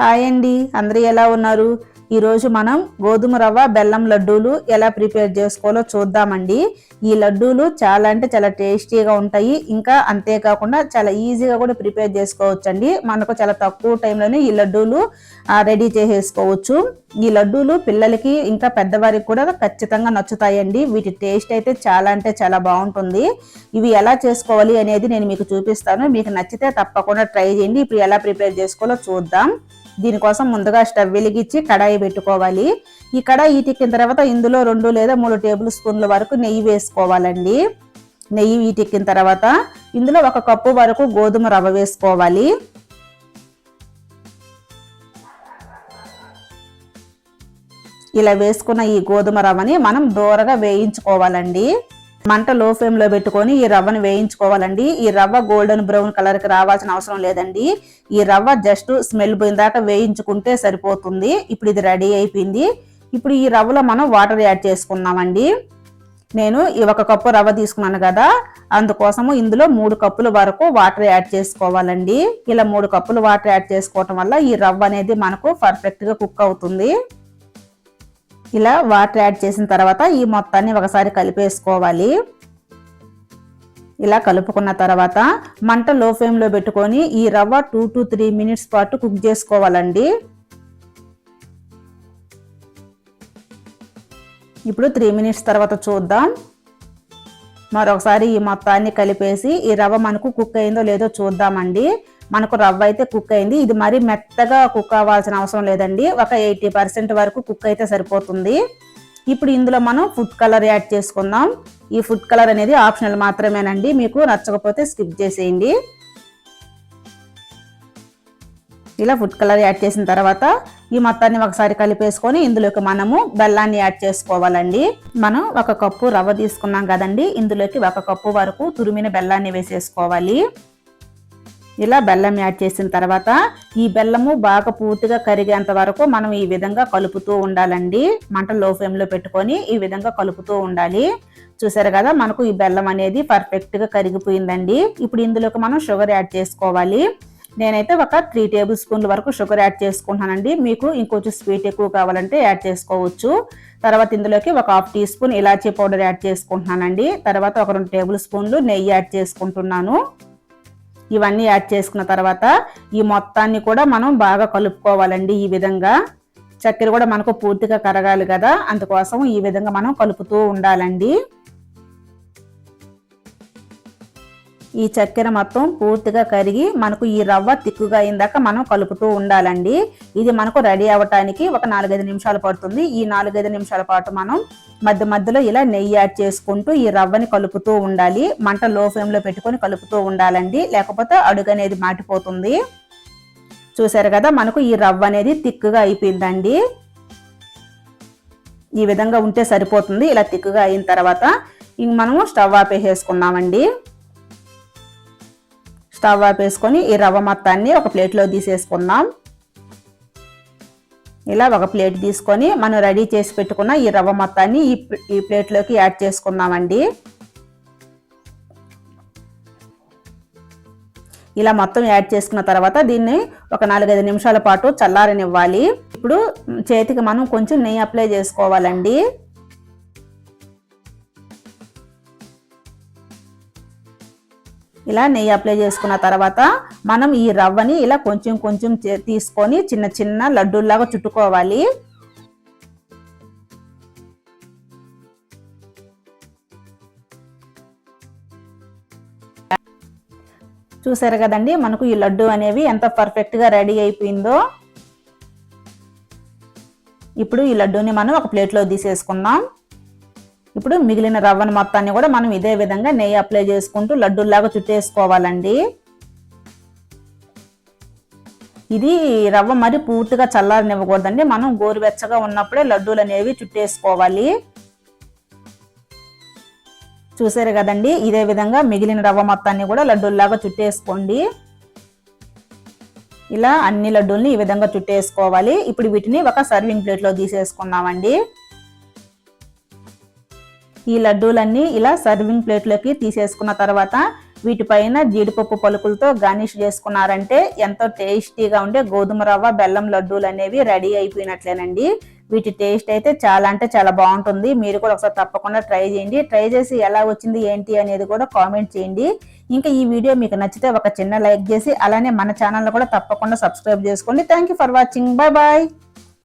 Hi అండి. అందరూ ఎలా ఉన్నారు? ఈరోజు మనం గోధుమ రవ్వ బెల్లం లడ్డూలు ఎలా ప్రిపేర్ చేసుకోవాలో చూద్దామండి. ఈ లడ్డూలు చాలా అంటే చాలా టేస్టీగా ఉంటాయి. ఇంకా అంతేకాకుండా చాలా ఈజీగా కూడా ప్రిపేర్ చేసుకోవచ్చండి. మనకు చాలా తక్కువ టైంలోనే ఈ లడ్డూలు రెడీ చేసేసుకోవచ్చు. ఈ లడ్డూలు పిల్లలకి ఇంకా పెద్దవారికి కూడా ఖచ్చితంగా నచ్చుతాయండి. వీటి టేస్ట్ అయితే చాలా అంటే చాలా బాగుంటుంది. ఇవి ఎలా చేసుకోవాలి అనేది నేను మీకు చూపిస్తాను. మీకు నచ్చితే తప్పకుండా ట్రై చేయండి. ఇప్పుడు ఎలా ప్రిపేర్ చేసుకోవాలో చూద్దాం. దీనికోసం ముందుగా స్టవ్ వెలిగించి కడాయి పెట్టుకోవాలి. ఈ కడాయి ఈటెక్కిన తర్వాత ఇందులో రెండు లేదా మూడు టేబుల్ స్పూన్ల వరకు నెయ్యి వేసుకోవాలండి. నెయ్యి ఈటెక్కిన తర్వాత ఇందులో ఒక కప్పు వరకు గోధుమ రవ్వ వేసుకోవాలి. ఇలా వేసుకున్న ఈ గోధుమ రవ్వని మనం దూరగా వేయించుకోవాలండి. మంట లో ఫ్లేమ్లో పెట్టుకొని ఈ రవ్వను వేయించుకోవాలండి. ఈ రవ్వ గోల్డెన్ బ్రౌన్ కలర్కి రావాల్సిన అవసరం లేదండి. ఈ రవ్వ జస్ట్ స్మెల్ పోయిన దాకా వేయించుకుంటే సరిపోతుంది. ఇప్పుడు ఇది రెడీ అయిపోయింది. ఇప్పుడు ఈ రవ్వలో మనం వాటర్ యాడ్ చేసుకున్నామండి నేను ఈ ఒక కప్పు రవ్వ తీసుకున్నాను కదా అందుకోసము ఇందులో మూడు కప్పుల వరకు వాటర్ యాడ్ చేసుకోవాలండి. ఇలా మూడు కప్పులు వాటర్ యాడ్ చేసుకోవటం వల్ల ఈ రవ్వ అనేది మనకు పర్ఫెక్ట్గా కుక్ అవుతుంది. ఇలా వాటర్ యాడ్ చేసిన తర్వాత ఈ మొత్తాన్ని ఒకసారి కలిపేసుకోవాలి. ఇలా కలుపుకున్న తర్వాత మంట లో ఫ్లేమ్లో పెట్టుకొని ఈ రవ్వ టూ టు త్రీ మినిట్స్ పాటు కుక్ చేసుకోవాలండి. ఇప్పుడు త్రీ మినిట్స్ తర్వాత చూద్దాం. మరొకసారి ఈ మొత్తాన్ని కలిపేసి ఈ రవ్వ మనకు కుక్ అయిందో లేదో చూద్దామండి. మనకు రవ్వ అయితే కుక్ అయింది. ఇది మరీ మెత్తగా కుక్ అవ్వాల్సిన అవసరం లేదండి. ఒక ఎయిటీ పర్సెంట్ వరకు కుక్ అయితే సరిపోతుంది. ఇప్పుడు ఇందులో మనం ఫుడ్ కలర్ యాడ్ చేసుకుందాం. ఈ ఫుడ్ కలర్ అనేది ఆప్షనల్ మాత్రమేనండి. మీకు నచ్చకపోతే స్కిప్ చేసేయండి. ఇలా ఫుడ్ కలర్ యాడ్ చేసిన తర్వాత ఈ మొత్తాన్ని ఒకసారి కలిపేసుకొని ఇందులోకి మనము బెల్లాన్ని యాడ్ చేసుకోవాలండి. మనం ఒక కప్పు రవ్వ తీసుకున్నాం కదండి. ఇందులోకి ఒక కప్పు వరకు తురిమిన బెల్లాన్ని వేసేసుకోవాలి. ఇలా బెల్లం యాడ్ చేసిన తర్వాత ఈ బెల్లము బాగా పూర్తిగా కరిగేంత వరకు మనం ఈ విధంగా కలుపుతూ ఉండాలండి. మంట లో ఫ్లేమ్లో పెట్టుకొని ఈ విధంగా కలుపుతూ ఉండాలి. చూసారు కదా మనకు ఈ బెల్లం అనేది పర్ఫెక్ట్గా కరిగిపోయిందండి. ఇప్పుడు ఇందులోకి మనం షుగర్ యాడ్ చేసుకోవాలి. నేనైతే ఒక త్రీ టేబుల్ స్పూన్ల వరకు షుగర్ యాడ్ చేసుకుంటున్నానండి. మీకు ఇంకొంచెం స్వీట్ ఎక్కువ కావాలంటే యాడ్ చేసుకోవచ్చు. తర్వాత ఇందులోకి ఒక హాఫ్ టీ స్పూన్ ఇలాచీ పౌడర్ యాడ్ చేసుకుంటున్నానండి. తర్వాత ఒక రెండు టేబుల్ స్పూన్లు నెయ్యి యాడ్ చేసుకుంటున్నాను. ఇవన్నీ యాడ్ చేసుకున్న తర్వాత ఈ మొత్తాన్ని కూడా మనం బాగా కలుపుకోవాలండి ఈ విధంగా. చక్కెర కూడా మనకు పూర్తిగా కరగాలి కదా అందుకోసం ఈ విధంగా మనం కలుపుతూ ఉండాలండి. ఈ చక్కెర మొత్తం పూర్తిగా కరిగి మనకు ఈ రవ్వ తిక్కుగా అయిందాక మనం కలుపుతూ ఉండాలండి. ఇది మనకు రెడీ అవ్వటానికి ఒక నాలుగైదు నిమిషాలు పడుతుంది. ఈ నాలుగైదు నిమిషాల పాటు మనం మధ్య మధ్యలో ఇలా నెయ్యి యాడ్ చేసుకుంటూ ఈ రవ్వని కలుపుతూ ఉండాలి. మంట లో ఫ్లేమ్లో పెట్టుకొని కలుపుతూ ఉండాలండి. లేకపోతే అడుగు అనేది మాటిపోతుంది. చూసారు కదా మనకు ఈ రవ్వ అనేది తిక్కుగా అయిపోయిందండి. ఈ విధంగా ఉంటే సరిపోతుంది. ఇలా తిక్కుగా అయిన తర్వాత ఇంక మనము స్టవ్ ఆపేసేసుకున్నామండి స్టవ్ ఆపేసుకొని ఈ రవ్వ మొత్తాన్ని ఒక ప్లేట్లో తీసేసుకుందాం. ఇలా ఒక ప్లేట్ తీసుకొని మనం రెడీ చేసి పెట్టుకున్న ఈ రవ్వ మొత్తాన్ని ఈ ఈ ప్లేట్లోకి యాడ్ చేసుకుందామండి. ఇలా మొత్తం యాడ్ చేసుకున్న తర్వాత దీన్ని ఒక నాలుగైదు నిమిషాల పాటు చల్లారనివ్వాలి. ఇప్పుడు చేతికి మనం కొంచెం నెయ్యి అప్లై చేసుకోవాలండి. ఇలా నెయ్యి అప్లై చేసుకున్న తర్వాత మనం ఈ రవ్వని ఇలా కొంచెం కొంచెం తీసుకొని చిన్న చిన్న లడ్డూల్లాగా చుట్టుకోవాలి. చూసారు కదండి మనకు ఈ లడ్డు అనేవి ఎంత పర్ఫెక్ట్గా రెడీ అయిపోయిందో. ఇప్పుడు ఈ లడ్డూని మనం ఒక ప్లేట్లో తీసేసుకుందాం. ఇప్పుడు మిగిలిన రవ్వను మొత్తాన్ని కూడా మనం ఇదే విధంగా నెయ్యి అప్లై చేసుకుంటూ లడ్డూల్లాగా చుట్టేసుకోవాలండి. ఇది రవ్వ మరి పూర్తిగా చల్లారనివ్వకూడదండి. మనం గోరువెచ్చగా ఉన్నప్పుడే లడ్డూలు అనేవి చుట్టేసుకోవాలి. చూసారు కదండి? ఇదే విధంగా మిగిలిన రవ్వ మొత్తాన్ని కూడా లడ్డూల్లాగా చుట్టేసుకోండి. ఇలా అన్ని లడ్డూల్ని ఈ విధంగా చుట్టేసుకోవాలి. ఇప్పుడు వీటిని ఒక సర్వింగ్ ప్లేట్లో తీసేసుకున్నామండి ఈ లడ్డూలన్నీ ఇలా సర్వింగ్ ప్లేట్లోకి తీసేసుకున్న తర్వాత వీటిపైన జీడిపప్పు పలుకులతో గార్నిష్ చేసుకున్నారంటే ఎంతో టేస్టీగా ఉండే గోధుమ రవ్వ బెల్లం లడ్డూలు అనేవి రెడీ అయిపోయినట్లేనండి. వీటి టేస్ట్ అయితే చాలా అంటే చాలా బాగుంటుంది. మీరు కూడా ఒకసారి తప్పకుండా ట్రై చేయండి. ట్రై చేసి ఎలా వచ్చింది ఏంటి అనేది కూడా కామెంట్ చేయండి. ఇంకా ఈ వీడియో మీకు నచ్చితే ఒక చిన్న లైక్ చేసి అలానే మన ఛానల్ కూడా తప్పకుండా సబ్స్క్రైబ్ చేసుకోండి. Thank for watching bye bye